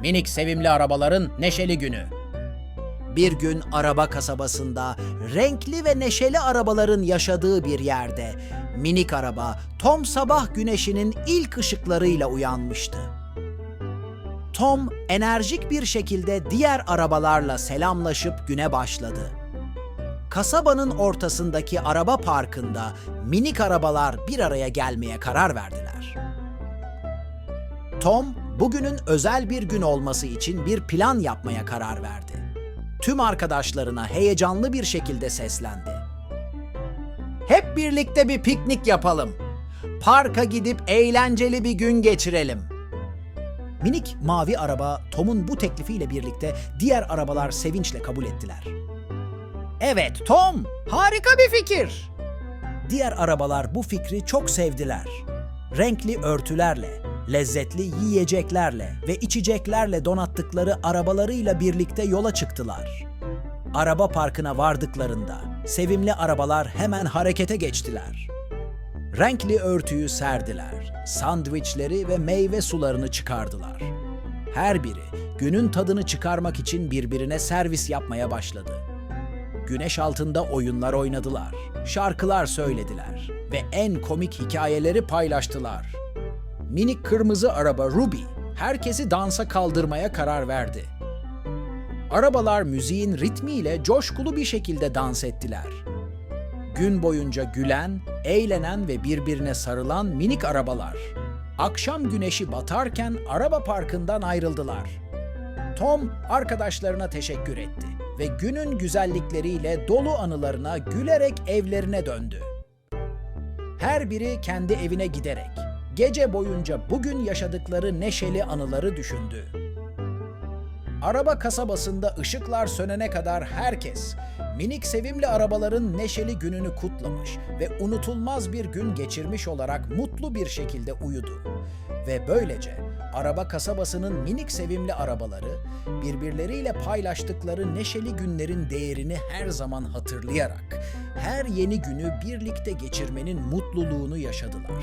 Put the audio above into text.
Minik sevimli arabaların neşeli günü. Bir gün araba kasabasında renkli ve neşeli arabaların yaşadığı bir yerde minik araba Tom sabah güneşinin ilk ışıklarıyla uyanmıştı. Tom enerjik bir şekilde diğer arabalarla selamlaşıp güne başladı. Kasabanın ortasındaki araba parkında minik arabalar bir araya gelmeye karar verdiler. Tom, bugünün özel bir gün olması için bir plan yapmaya karar verdi. Tüm arkadaşlarına heyecanlı bir şekilde seslendi. Hep birlikte bir piknik yapalım. Parka gidip eğlenceli bir gün geçirelim. Minik mavi araba Tom'un bu teklifiyle birlikte diğer arabalar sevinçle kabul ettiler. Evet Tom, harika bir fikir. Diğer arabalar bu fikri çok sevdiler. Renkli örtülerle, lezzetli yiyeceklerle ve içeceklerle donattıkları arabalarıyla birlikte yola çıktılar. Araba parkına vardıklarında sevimli arabalar hemen harekete geçtiler. Renkli örtüyü serdiler, sandviçleri ve meyve sularını çıkardılar. Her biri günün tadını çıkarmak için birbirine servis yapmaya başladı. Güneş altında oyunlar oynadılar, şarkılar söylediler ve en komik hikayeleri paylaştılar. Minik kırmızı araba Ruby herkesi dansa kaldırmaya karar verdi. Arabalar müziğin ritmiyle coşkulu bir şekilde dans ettiler. Gün boyunca gülen, eğlenen ve birbirine sarılan minik arabalar. Akşam güneşi batarken araba parkından ayrıldılar. Tom arkadaşlarına teşekkür etti ve günün güzellikleriyle dolu anılarına gülerek evlerine döndü. Her biri kendi evine giderek gece boyunca bugün yaşadıkları neşeli anıları düşündü. Araba kasabasında ışıklar sönene kadar herkes minik sevimli arabaların neşeli gününü kutlamış ve unutulmaz bir gün geçirmiş olarak mutlu bir şekilde uyudu. Ve böylece araba kasabasının minik sevimli arabaları birbirleriyle paylaştıkları neşeli günlerin değerini her zaman hatırlayarak her yeni günü birlikte geçirmenin mutluluğunu yaşadılar.